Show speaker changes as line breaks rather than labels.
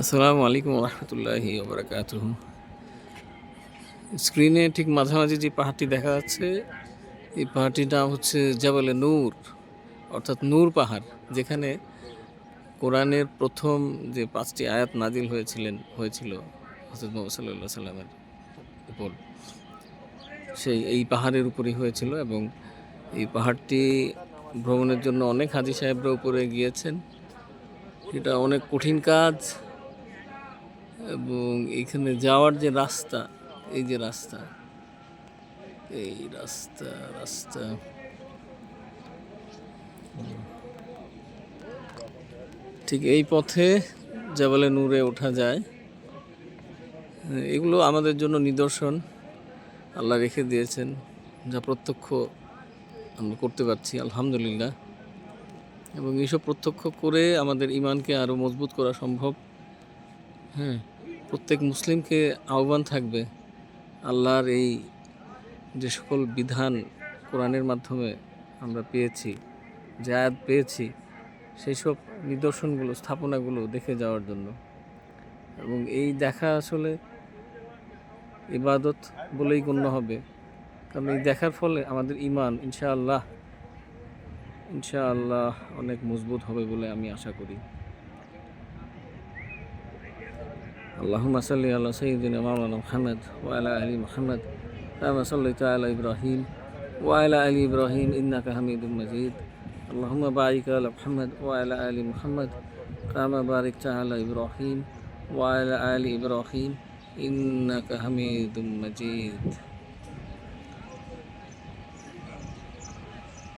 আসসালামু আলাইকুম রহমতুল্লাহি ওবরাকাত স্ক্রিনে ঠিক মাঝামাঝি যে পাহাড়টি দেখা যাচ্ছে, এই পাহাড়টির নাম হচ্ছে জাবালে নূর, অর্থাৎ নূর পাহাড়, যেখানে কোরআনের প্রথম যে পাঁচটি আয়াত নাজিল হয়েছিলেন, হয়েছিল হজরত মোহাম্মদ সাল্লামের উপর। সেই, এই পাহাড়ের উপরই হয়েছিল এবং এই পাহাড়টি ভ্রমণের জন্য অনেক হাজি সাহেবরা উপরে গিয়েছেন। এটা অনেক কঠিন কাজ এবং এখানে যাওয়ার যে রাস্তা, এই যে রাস্তা, এই রাস্তা রাস্তা। ঠিক এই পথে জাবালে নূরে ওঠা যায়। এগুলো আমাদের জন্য নিদর্শন। আল্লাহ রেখে দিয়েছেন, যা প্রত্যক্ষ আমরা করতে পারছি, আলহামদুলিল্লাহ। এবং এইসব প্রত্যক্ষ করে আমাদের ইমানকে আরও মজবুত করা সম্ভব। হ্যাঁ প্রত্যেক মুসলিমকে আহ্বান থাকবে আল্লাহর এই যে সকল বিধান কোরআনের মাধ্যমে আমরা পেয়েছি, যে আয়াত পেয়েছি, সেই সব নিদর্শনগুলো, স্থাপনাগুলো দেখে যাওয়ার জন্য। এবং এই দেখা আসলে ইবাদত বলেই গণ্য হবে। কারণ এই দেখার ফলে আমাদের ইমান ইনশাআল্লাহ ইনশাআল্লাহ অনেক মজবুত হবে বলে আমি আশা করি। اللهم صل على سيدنا مولانا محمد وعلى آل محمد كما صليت على إبراهيم وعلى آل إبراهيم إنك حميد مجيد. اللهم بارك على محمد وعلى آل محمد كما باركت على إبراهيم وعلى آل إبراهيم إنك حميد مجيد.